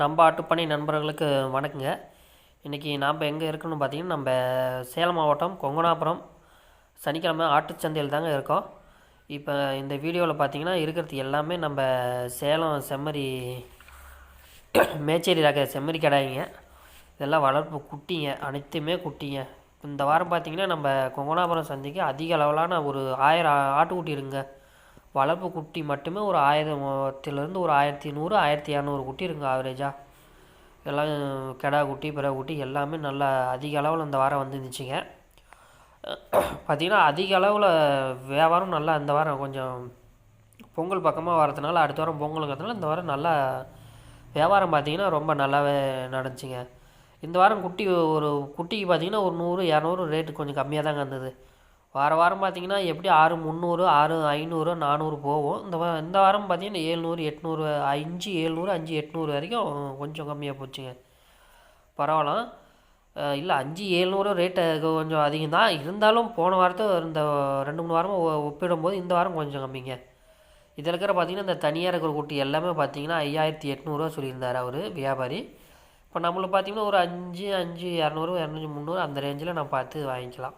நம்ம ஆட்டுப்பணி நண்பர்களுக்கு வணக்கங்க. இன்றைக்கி நாம் எங்கே இருக்கணும்னு பார்த்தீங்கன்னா நம்ம சேலம் மாவட்டம் கொங்கனாபுரம் சனிக்கிழமை ஆட்டுச்சந்தையில் தாங்க இருக்கோம். இப்போ இந்த வீடியோவில் பார்த்தீங்கன்னா இருக்கிறது எல்லாமே நம்ம சேலம் செம்மறி மேச்சேரி ரக செம்மறி கடாயிங்க. இதெல்லாம் வளர்ப்பு குட்டிங்க அனைத்துமே குட்டிங்க. இந்த வாரம் பார்த்தீங்கன்னா நம்ம கொங்கனாபுரம் சந்தைக்கு அதிக அளவிலான ஒரு ஆயிரம் ஆட்டுக்குட்டி இருங்க வளர்ப்பு குட்டி மட்டுமே ஒரு ஆயிரத்திலேருந்து ஒரு ஆயிரத்தி நூறு ஆயிரத்தி இரநூறு குட்டி இருக்குங்க ஆவரேஜாக எல்லாம் கெடா குட்டி பிற குட்டி எல்லாமே நல்லா அதிக அளவில் இந்த வாரம் வந்துருந்துச்சுங்க. பார்த்திங்கன்னா அதிக அளவில் வியாபாரம் நல்லா இந்த வாரம் கொஞ்சம் பொங்கல் பக்கமாக வரதுனால அடுத்த வாரம் பொங்கலுங்கிறதுனால இந்த வாரம் நல்லா வியாபாரம் பார்த்திங்கன்னா ரொம்ப நல்லாவே நடந்துச்சுங்க. இந்த வாரம் குட்டி ஒரு குட்டிக்கு பார்த்திங்கன்னா ஒரு நூறு இரநூறு ரேட்டு கொஞ்சம் கம்மியாக தாங்க இருந்தது. வார வாரம் பார்த்திங்கன்னா எப்படி ஆறு முந்நூறு ஆறு ஐநூறு நானூறு போகும். இந்த இந்த வாரம் பார்த்திங்கன்னா ஏழ்நூறு எட்நூறு அஞ்சு ஏழ்நூறு அஞ்சு எட்நூறு வரைக்கும் கொஞ்சம் கம்மியாக போச்சுங்க. பரவாயில்ல. இல்லை அஞ்சு ஏழ்நூறு ரேட்டு கொஞ்சம் அதிகம் தான். இருந்தாலும் போன வாரத்தை இந்த ரெண்டு மூணு வாரமாக ஒ- ஒப்பிடும்போது இந்த வாரம் கொஞ்சம் கம்மிங்க. இதில் இருக்கிற பார்த்திங்கன்னா இந்த தனியாக இருக்கிற குட்டி எல்லாமே பார்த்தீங்கன்னா ஐயாயிரத்தி எட்நூறுவா சொல்லியிருந்தார் அவர் வியாபாரி. இப்போ நம்மளுக்கு பார்த்தீங்கன்னா ஒரு அஞ்சு அஞ்சு இரநூறு இரநூறு முந்நூறு அந்த ரேஞ்சில் நான் பார்த்து வாங்கிக்கலாம்.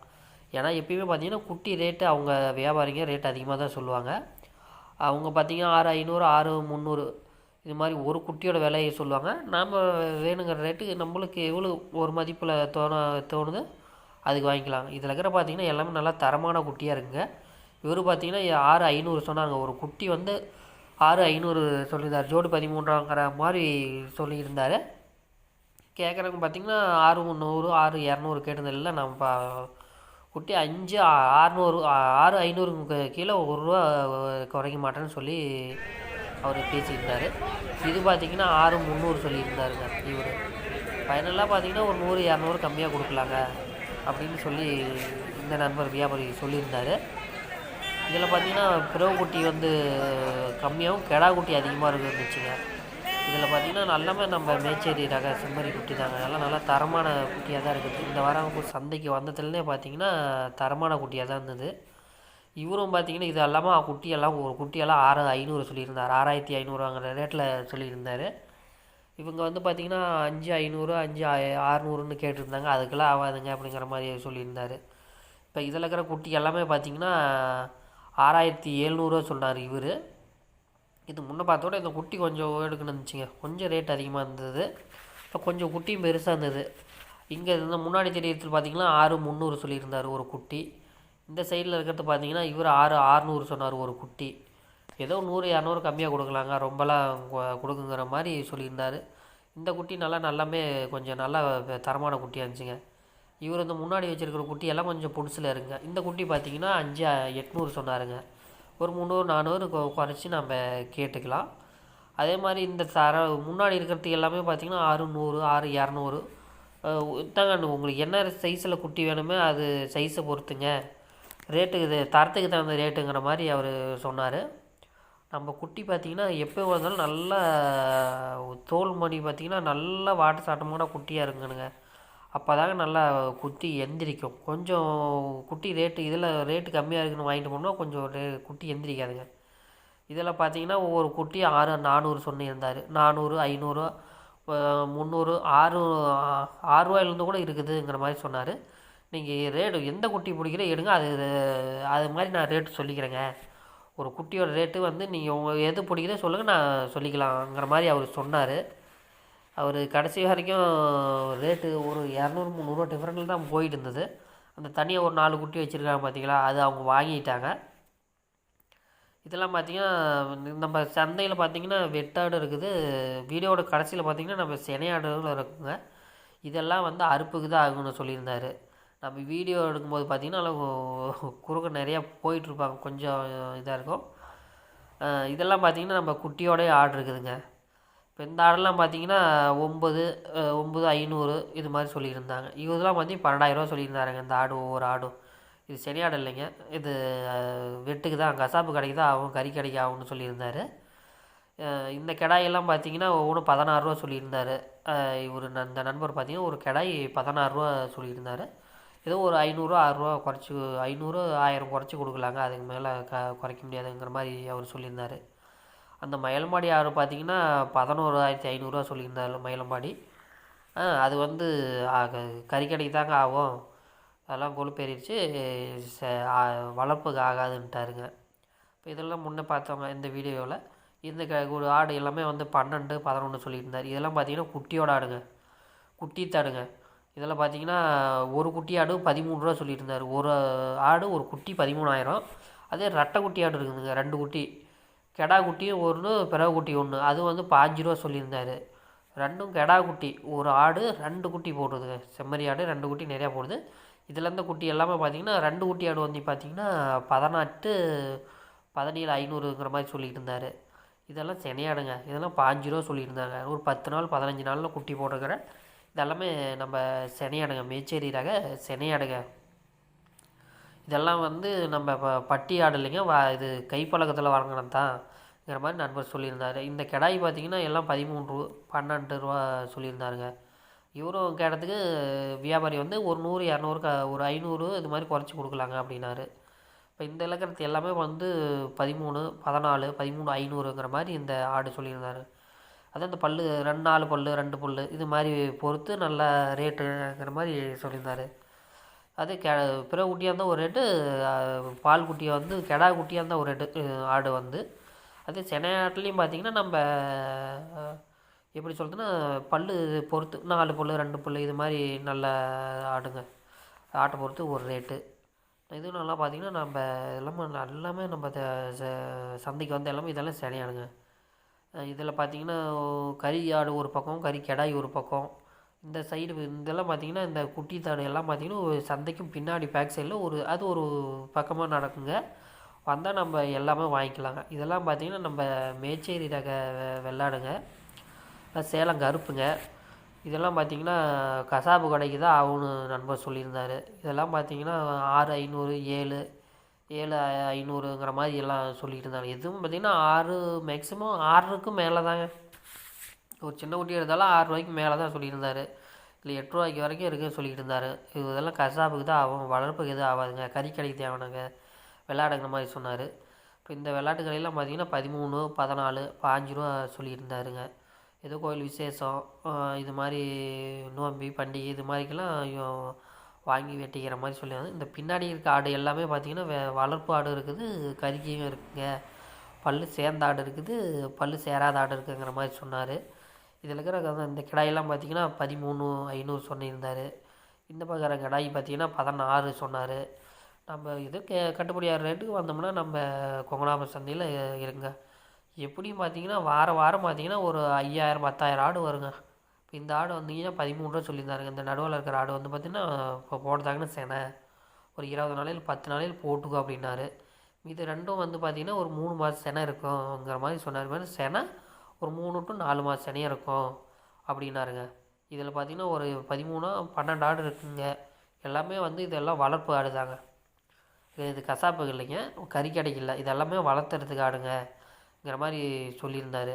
ஏன்னா எப்பயுமே பார்த்தீங்கன்னா குட்டி ரேட்டு அவங்க வியாபாரிங்க ரேட் அதிகமாக தான் சொல்லுவாங்க. அவங்க பார்த்தீங்கன்னா ஆறு ஐநூறு ஆறு முந்நூறு இது மாதிரி ஒரு குட்டியோட விலையை சொல்லுவாங்க. நாம் வேணுங்கிற ரேட்டுக்கு நம்மளுக்கு எவ்வளோ ஒரு மதிப்பில் தோண தோணுது அதுக்கு வாங்கிக்கலாம் இதில் இருக்கிற பார்த்தீங்கன்னா எல்லாமே நல்லா தரமான குட்டியாக இருக்குங்க. இவர் பார்த்தீங்கன்னா ஆறு ஐநூறு சொன்னாங்க. ஒரு குட்டி வந்து ஆறு ஐநூறு சொல்லியிருந்தார். ஜோடி பதிமூன்றாங்கிற மாதிரி சொல்லியிருந்தார். கேட்குறவங்க பார்த்தீங்கன்னா ஆறு முந்நூறு ஆறு இரநூறு கேட்டதில்ல நம்ம குட்டி அஞ்சு ஆறுநூறு ஆறு ஐநூறுக்கு கீழே ஒரு ரூபா குறைக்க மாட்டேன்னு சொல்லி அவர் பேசியிருந்தார். இது பார்த்தீங்கன்னா ஆறு முந்நூறு சொல்லியிருந்தாருங்க இவர். ஃபைனலாக பார்த்தீங்கன்னா ஒரு நூறு இரநூறு கம்மியாக கொடுக்கலாங்க அப்படின்னு சொல்லி இந்த நண்பர் வியாபாரி சொல்லியிருந்தார். இதில் பார்த்தீங்கன்னா பிறவு குட்டி வந்து கம்மியாகவும் கெடா குட்டி அதிகமாக இருந்துச்சுங்க. இதில் பார்த்தீங்கன்னா நல்லாமே நம்ம மேச்சேரி ரக செம்மறி குட்டி தாங்க. எல்லாம் நல்லா தரமான குட்டியாக தான் இருக்குது. இந்த வாரம் சந்தைக்கு வந்ததுலேருந்தே பார்த்தீங்கன்னா தரமான குட்டியாக தான் இருந்தது. இவரும் பார்த்திங்கன்னா இது இல்லாமல் குட்டியெல்லாம் ஒரு குட்டியெல்லாம் ஆறு ஐநூறு சொல்லியிருந்தார். ஆறாயிரத்தி ஐநூறுங்கிற ரேட்டில் சொல்லியிருந்தார். இவங்க வந்து பார்த்தீங்கன்னா அஞ்சு ஐநூறு அஞ்சு ஆறுநூறுன்னு கேட்டிருந்தாங்க. அதுக்கெல்லாம் ஆகாதுங்க அப்படிங்கிற மாதிரி சொல்லியிருந்தார். இப்போ இதில் இருக்கிற குட்டி எல்லாமே பார்த்தீங்கன்னா ஆறாயிரத்தி எழுநூறுவா சொன்னார் இவர். இது முன்ன பார்த்தோட இந்த குட்டி கொஞ்சம் எடுக்கணும்னு இருந்துச்சுங்க கொஞ்சம் ரேட் அதிகமாக இருந்தது. இப்போ கொஞ்சம் குட்டியும் பெருசாக இருந்தது. இங்கே இருந்த முன்னாடி தெரியறதுல பார்த்தீங்கன்னா ஆறு முந்நூறு சொல்லியிருந்தார் ஒரு குட்டி. இந்த சைடில் இருக்கிறது பார்த்தீங்கன்னா இவர் ஆறு ஆறுநூறு சொன்னார் ஒரு குட்டி. ஏதோ நூறு இரநூறு கம்மியாக கொடுக்கலாங்க. ரொம்பலாம் கொடுக்குங்கிற மாதிரி சொல்லியிருந்தார். இந்த குட்டி நல்லா நல்லாமே கொஞ்சம் நல்லா தரமான குட்டியாக இருந்துச்சுங்க. இவர் இந்த முன்னாடி வச்சுருக்கிற குட்டி எல்லாம் கொஞ்சம் புதுசில் இருங்க. இந்த குட்டி பார்த்தீங்கன்னா அஞ்சு எட்நூறு சொன்னாருங்க. ஒரு முந்நூறு நானூறு கொ- குறைச்சி நம்ம கேட்டுக்கலாம். அதே மாதிரி இந்த தர முன்னாடி இருக்கிறது எல்லாமே பார்த்தீங்கன்னா ஆறு நூறு ஆறு இரநூறு. இதாங்க உங்களுக்கு என்ன சைஸில் குட்டி வேணுமோ அது சைஸை பொறுத்துங்க. ரேட்டுக்கு இது தரத்துக்கு தகுந்த ரேட்டுங்கிற மாதிரி அவர் சொன்னார். நம்ம குட்டி பார்த்திங்கன்னா எப்போ வந்தாலும் நல்லா தோல் மணி பார்த்திங்கன்னா நல்லா வாட்டர் சாட்டமான குட்டியாக இருக்குனுங்க அப்போ தாங்க நல்லா குட்டி எந்திரிக்கும். கொஞ்சம் குட்டி ரேட்டு இதில் ரேட்டு கம்மியாக இருக்குன்னு வாங்கிட்டு போனோம்னா கொஞ்சம் ரே குட்டி எந்திரிக்காதுங்க. இதில் பார்த்தீங்கன்னா ஒவ்வொரு குட்டி ஆறு நானூறு சொல்லியிருந்தார். நானூறு ஐநூறு முந்நூறு ஆறு ஆறுரூவாயிலேருந்து கூட இருக்குதுங்கிற மாதிரி சொன்னார். நீங்கள் ரேட்டு எந்த குட்டி பிடிக்கிறோ எடுங்க. அது அது மாதிரி நான் ரேட்டு சொல்லிக்கிறேங்க. ஒரு குட்டியோட ரேட்டு வந்து நீங்கள் உங்கள் எது பிடிக்குதோ சொல்லுங்கள் நான் சொல்லிக்கலாங்கிற மாதிரி அவர் சொன்னார். அவர் கடைசி வரைக்கும் ரேட்டு ஒரு இரநூறு முந்நூறுவா டிஃப்ரெண்டில் தான் போயிட்டு இருந்தது அந்த தனியாக ஒரு நாலு குட்டி வச்சுருக்காங்க பார்த்தீங்களா அது அவங்க வாங்கிட்டாங்க. இதெல்லாம் பார்த்திங்கன்னா நம்ம சந்தையில் பார்த்தீங்கன்னா வெட்டாடு இருக்குது. வீடியோட கடைசியில் பார்த்தீங்கன்னா நம்ம சினையாடுகள் இருக்குங்க. இதெல்லாம் வந்து அறுப்புக்கு தான் ஆகும்னு சொல்லியிருந்தாரு. நம்ம வீடியோ எடுக்கும்போது பார்த்திங்கன்னா குறுக்க நிறையா போயிட்டுருப்பாங்க. கொஞ்சம் இதாக இருக்கும். இதெல்லாம் பார்த்தீங்கன்னா நம்ம குட்டியோடய ஆர்டர் இருக்குதுங்க. இப்போ இந்த ஆடெல்லாம் பார்த்தீங்கன்னா ஒம்பது ஒம்பது ஐநூறு இது மாதிரி சொல்லியிருந்தாங்க. இதெல்லாம் பார்த்தீங்கன்னா பன்னெண்டாயிரரூவா சொல்லியிருந்தாருங்க இந்த ஆடு ஒவ்வொரு ஆடும். இது சரியாடு இல்லைங்க. இது வெட்டுக்கு தான் கசாப்பு கடைக்கு தான் ஆகும் கறி கடைக்கு ஆகும்னு சொல்லியிருந்தாரு. இந்த கிடாயெல்லாம் பார்த்தீங்கன்னா ஒவ்வொன்றும் பதினாறுரூவா சொல்லியிருந்தார். இவர் இந்த நண்பர் பார்த்தீங்கன்னா ஒரு கிடாய் பதினாறுரூவா சொல்லியிருந்தார். ஏதோ ஒரு ஐநூறுரூவா ஆறுரூவா குறைச்சி ஐநூறு ஆயிரம் குறைச்சி கொடுக்கலாங்க. அதுக்கு மேலே க குறைக்க முடியாதுங்கிற மாதிரி அவர் சொல்லியிருந்தார். அந்த மயிலம்பாடி ஆடு பார்த்தீங்கன்னா பதினோராயிரத்தி ஐநூறுரூவா சொல்லியிருந்தாரு மயிலம்பாடி. ஆ அது வந்து கறிக்கடைக்கு தாங்க ஆகும். அதெல்லாம் கொழுப்பேறிடுச்சு. ச வளர்ப்புக்கு ஆகாதுன்ட்டாருங்க. இப்போ இதெல்லாம் முன்னே பார்த்தவங்க இந்த வீடியோவில் இந்த க ஒரு ஆடு எல்லாமே வந்து பன்னெண்டு பதினொன்று சொல்லியிருந்தார். இதெல்லாம் பார்த்தீங்கன்னா குட்டியோட ஆடுங்க. குட்டி தாடுங்க. இதெல்லாம் பார்த்தீங்கன்னா ஒரு குட்டி ஆடு பதிமூணு ரூபா சொல்லியிருந்தார். ஒரு ஆடு ஒரு குட்டி பதிமூணாயிரம். அதே ரெட்டை குட்டி ஆடு இருக்குதுங்க ரெண்டு குட்டி. கெடா குட்டியும் ஒன்று பிறகு குட்டி ஒன்று. அது வந்து பாஞ்சு ரூபா சொல்லியிருந்தார். ரெண்டும் கெடா குட்டி. ஒரு ஆடு ரெண்டு குட்டி போடுறதுங்க. செம்மறி ஆடு ரெண்டு குட்டி நிறையா போடுது. இதில் இருந்த குட்டி எல்லாமே பார்த்தீங்கன்னா ரெண்டு குட்டி ஆடு வந்து பார்த்திங்கன்னா பதினெட்டு பதினேழு ஐநூறுங்கிற மாதிரி சொல்லிட்டு இருந்தார் இதெல்லாம் செனையாடுங்க இதெல்லாம் பாஞ்சு ரூபா சொல்லியிருந்தாங்க. ஒரு பத்து நாள் பதினஞ்சு நாளில் குட்டி போட்டுக்கிற இதெல்லாமே நம்ம செனையாடுங்க மேச்சேரி ரக செனையாடுங்க இதெல்லாம் வந்து நம்ம இப்போ பட்டி ஆடு இல்லைங்க. வா இது கைப்பழக்கத்தில் வாங்கினது தான்ங்கிற மாதிரி நண்பர் சொல்லியிருந்தார். இந்த கிடாய் பார்த்தீங்கன்னா எல்லாம் பதிமூணு ரூ பன்னெண்டு ரூபா சொல்லியிருந்தாருங்க. இவரும் கேட்டதுக்கு வியாபாரி வந்து ஒரு நூறு இரநூறு க ஒரு ஐநூறு இது மாதிரி குறைச்சி கொடுக்கலாங்க அப்படின்னாரு. இப்போ இந்த இலக்கணத்து எல்லாமே வந்து பதிமூணு பதினாலு பதிமூணு ஐநூறுங்கிற மாதிரி இந்த ஆடு சொல்லியிருந்தார். அது இந்த பல் ரெண்டு நாலு பல் ரெண்டு பல் இது மாதிரி பொறுத்து நல்ல ரேட்டுங்கிற மாதிரி சொல்லியிருந்தார். அது கெ பிற குட்டியாக இருந்தால் ஒரு ரேட்டு பால் குட்டியை வந்து கெடா குட்டியாக இருந்தால் ஒரு ரேட்டு ஆடு வந்து. அதே சென்னை ஆட்டுலேயும் பார்த்தீங்கன்னா நம்ம எப்படி சொல்கிறதுன்னா பல் பொறுத்து நாலு பல் ரெண்டு பல் இது மாதிரி நல்ல ஆடுங்க. ஆட்டை பொறுத்து ஒரு ரேட்டு. இதுவும் நல்லா பார்த்தீங்கன்னா நம்ம எல்லாமே எல்லாமே நம்ம சந்தைக்கு வந்து எல்லாமே இதெல்லாம் செனையாடுங்க இதில் பார்த்தீங்கன்னா கறி ஆடு ஒரு பக்கம் கறி கெடாய் ஒரு பக்கம். இந்த சைடு இதெல்லாம் பார்த்தீங்கன்னா இந்த குட்டி தாடு எல்லாம் பார்த்தீங்கன்னா ஒரு சந்தைக்கும் பின்னாடி பேக் சைடில் ஒரு அது ஒரு பக்கமாக நடக்குங்க. வந்தால் நம்ம எல்லாமே வாங்கிக்கலாங்க. இதெல்லாம் பார்த்தீங்கன்னா நம்ம மேச்சேரி ரக வெள்ளாடுங்க. சேலம் கருப்புங்க. இதெல்லாம் பார்த்தீங்கன்னா கசாப்பு கடைக்கு தான் ஆகும்னு நண்பர் சொல்லியிருந்தார். இதெல்லாம் பார்த்தீங்கன்னா ஆறு ஐநூறு ஏழு ஏழு ஐநூறுங்கிற மாதிரி எல்லாம் சொல்லிட்டு இருந்தாங்க. எதுவும் பார்த்திங்கன்னா ஆறு மேக்ஸிமம் ஆறுக்கும் மேலே தாங்க ஒரு சின்ன குட்டி எடுத்தாலும் ஆறுரூவாய்க்கு மேலே தான் சொல்லியிருந்தார். இல்லை எட்டு ரூபாய்க்கு வரைக்கும் இருக்குன்னு சொல்லிட்டு இருந்தார் இதெல்லாம் கசாப்புக்கு தான் ஆகும் வளர்ப்புக்கு எதுவும் ஆகாதுங்க. கறிக்கடைக்கு தேவைனாங்க விளையாடுங்கிற மாதிரி சொன்னார். இப்போ இந்த விளையாட்டு கடையெல்லாம் பார்த்தீங்கன்னா பதிமூணு பதினாலு பாஞ்சு ரூபா சொல்லியிருந்தாருங்க. ஏதோ கோயில் விசேஷம் இது மாதிரி நோம்பி பண்டிகை இது மாதிரிக்கெல்லாம் வாங்கி வெட்டிக்கிற மாதிரி சொல்லியிருந்தாங்க இந்த பின்னாடி இருக்க ஆடு எல்லாமே பார்த்திங்கன்னா வளர்ப்பு ஆடு இருக்குது கறிக்கையும் இருக்குங்க. பல் சேர்ந்த ஆடு இருக்குது பல் சேராத ஆடு இருக்குங்கிற மாதிரி சொன்னார். இதில் இருக்கிற இந்த கிடாயெல்லாம் பார்த்திங்கன்னா பதிமூணு ஐநூறு சொல்லியிருந்தார் இந்த பக்கம் கிடாய் பார்த்திங்கன்னா பதினாறு சொன்னார். நம்ம இது கே கட்டுப்படியாகிற ரேட்டுக்கு வந்தோம்னா நம்ம கொங்கனாபுரம் சந்தையில் இருங்க. எப்படியும் பார்த்தீங்கன்னா வாரம் வாரம் பார்த்தீங்கன்னா ஒரு ஐயாயிரம் பத்தாயிரம் ஆடு வருங்க. இப்போ இந்த ஆடு வந்தீங்கன்னா பதிமூணு ரூபா சொல்லியிருந்தாருங்க. இந்த நடுவில் இருக்கிற ஆடு வந்து பார்த்திங்கன்னா இப்போ போடுறதாங்கன்னு செனை ஒரு இருபது நாளையில் பத்து நாளையில் போட்டுக்கோ அப்படின்னாரு. இது ரெண்டும் வந்து பார்த்திங்கன்னா ஒரு மூணு மாதம் செனை இருக்கும்ங்கிற மாதிரி சொன்னார். மாதிரி செனை ஒரு மூணு டு நாலு மாதம் சனியாக இருக்கும் அப்படின்னாருங்க. இதில் பார்த்திங்கன்னா ஒரு பதிமூணா பன்னெண்டு ஆடு இருக்குங்க. எல்லாமே வந்து இதெல்லாம் வளர்ப்பு ஆடு தாங்க இது கசாப்பு இல்லைங்க. கறி கிடைக்கல இதெல்லாமே வளர்த்துறதுக்கு ஆடுங்கிற மாதிரி சொல்லியிருந்தார்.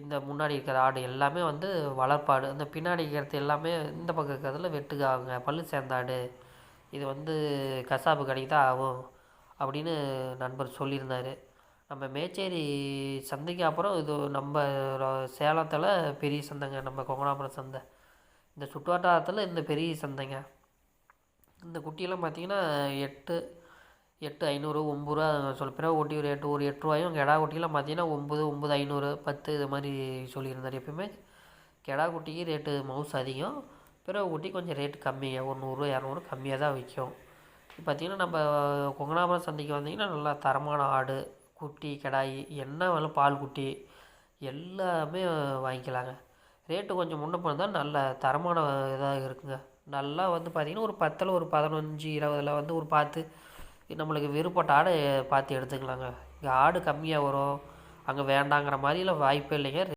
இந்த முன்னாடி இருக்கிற ஆடு எல்லாமே வந்து வளர்ப்பாடு இந்த பின்னாடி இருக்கிறது எல்லாமே இந்த பக்கம் இருக்கிறதுல வெட்டுக்காகுங்க பல்லு சேர்ந்த ஆடு. இது வந்து கசாப்பு கடைக்கு தான் ஆகும் அப்படின்னு நண்பர் சொல்லியிருந்தார். நம்ம மேச்சேரி சந்தைக்கு அப்புறம் இது நம்ம சேலத்தில் பெரிய சந்தைங்க நம்ம கொங்கனாபுரம் சந்தை. இந்த சுற்றுவட்டாரத்தில் இந்த பெரிய சந்தைங்க. இந்த குட்டியெல்லாம் பார்த்திங்கன்னா எட்டு எட்டு ஐநூறு ஒம்பது ரூபா சொல்ல பிறகு ஒட்டி ஒரு எட்டு ஒரு எட்டு ரூபாயும் கெடா குட்டிலாம் பார்த்தீங்கன்னா ஒம்பது ஒம்பது ஐநூறு பத்து இது மாதிரி சொல்லியிருந்தார் எப்பயுமே. கெடா குட்டிக்கு ரேட்டு மவுஸ் அதிகம். பிறகு குட்டி கொஞ்சம் ரேட்டு கம்மியாக ஒரு நூறு இரநூறு கம்மியாக தான் விற்கும் பார்த்திங்கன்னா நம்ம கொங்கனாபுரம் சந்தைக்கு வந்தீங்கன்னா நல்லா தரமான ஆடு குட்டி கிடாய் என்ன வேணும் பால் குட்டி எல்லாமே வாங்கிக்கலாங்க. ரேட்டு கொஞ்சம் முன்ன போனால் நல்ல தரமான இதாக இருக்குங்க. நல்லா வந்து பார்த்திங்கன்னா ஒரு பத்தில் ஒரு பதினஞ்சு இருபதில் வந்து ஒரு பார்த்து நம்மளுக்கு விருப்பப்பட்ட ஆடை பார்த்து எடுத்துக்கலாங்க. இங்கே ஆடு கம்மியாக வரும். அங்கே வேண்டாங்கிற மாதிரிலாம் வாய்ப்பே இல்லைங்க.